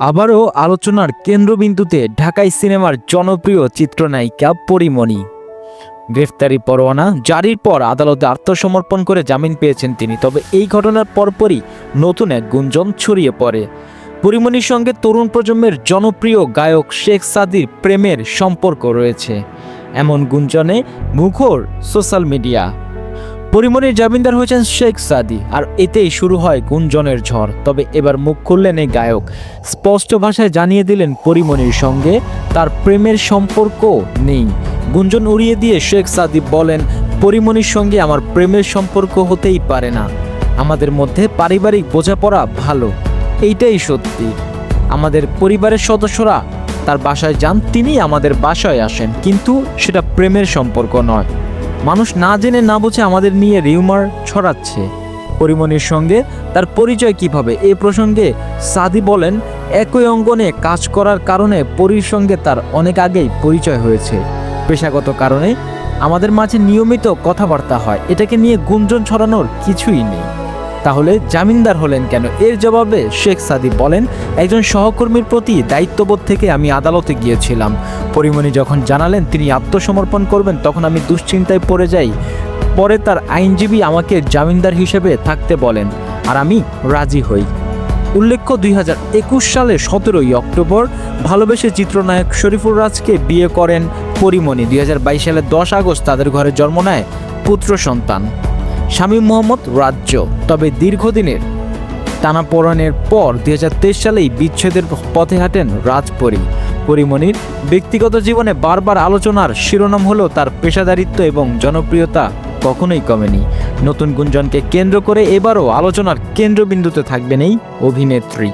আবারও আলোচনার কেন্দ্রবিন্দুতে ঢাকাই সিনেমার জনপ্রিয় চিত্রনায়িকা পরিমণি। গ্রেফতারি পরোয়ানা জারির পর আদালতে আত্মসমর্পণ করে জামিন পেয়েছেন তিনি, তবে এই ঘটনার পরপরই নতুন এক গুঞ্জন ছড়িয়ে পড়ে। পরিমণির সঙ্গে তরুণ প্রজন্মের জনপ্রিয় গায়ক শেখ সাদির প্রেমের সম্পর্ক রয়েছে। এমন গুঞ্জনে মুখর সোশ্যাল মিডিয়া। পরিমণির জামিনদার হয়েছেন শেখ সাদি, আর এতেই শুরু হয় গুঞ্জনের ঝড়। তবে এবার মুখ খুললেন এই গায়ক। স্পষ্ট ভাষায় জানিয়ে দিলেন পরিমণির সঙ্গে তার প্রেমের সম্পর্ক নেই। গুঞ্জন উড়িয়ে দিয়ে শেখ সাদি বলেন পরিমণির সঙ্গে আমার প্রেমের সম্পর্ক হতেই পারে না। আমাদের মধ্যে পারিবারিক বোঝাপড়া ভালো। এইটাই সত্যি। আমাদের পরিবারের সদস্যরা তার বাসায় যান তিনি আমাদের বাসায় আসেন। কিন্তু সেটা প্রেমের সম্পর্ক নয়। মানুষ না জেনে না বুঝে আমাদের নিয়ে রিউমার ছড়াচ্ছে। পরিমণির সঙ্গে তার পরিচয় কীভাবে? এ প্রসঙ্গে সাদি বলেন, একই অঙ্গনে কাজ করার কারণে পরির সঙ্গে তার অনেক আগেই পরিচয় হয়েছে। পেশাগত কারণে আমাদের মাঝে নিয়মিত কথাবার্তা হয়। এটাকে নিয়ে গুঞ্জন ছড়ানোর কিছুই নেই। তাহলে জামিনদার হলেন কেন? এর জবাবে শেখ সাদি বলেন, একজন সহকর্মীর প্রতি দায়িত্ববোধ থেকে আমি আদালতে গিয়েছিলাম। পরিমণি যখন জানালেন তিনি আত্মসমর্পণ করবেন, তখন আমি দুশ্চিন্তায় পড়ে যাই। পরে তার আইনজীবী আমাকে জামিনদার হিসেবে থাকতে বলেন আর আমি রাজি হই। উল্লেখ্য, দুই হাজার একুশ সালে সতেরোই অক্টোবর ভালোবেসে চিত্রনায়ক শরীফুর রাজকে বিয়ে করেন পরিমণি। দুই সালের দশ আগস্ট তাদের ঘরে জন্ম নেয় পুত্র সন্তান। শামীম মোহাম্মদ রাজ্য। তবে দীর্ঘদিনের টানাপোড়েনের পর দু হাজার তেইশ সালেই বিচ্ছেদের পথে হাঁটেন রাজপরি। পরিমণির ব্যক্তিগত জীবনে বারবার আলোচনার শিরোনাম হলো তার পেশাদারিত্ব এবং জনপ্রিয়তা কখনোই কমেনি। নতুন গুঞ্জনকে কেন্দ্র করে এবারও আলোচনার কেন্দ্রবিন্দুতে থাকবেন এই অভিনেত্রী।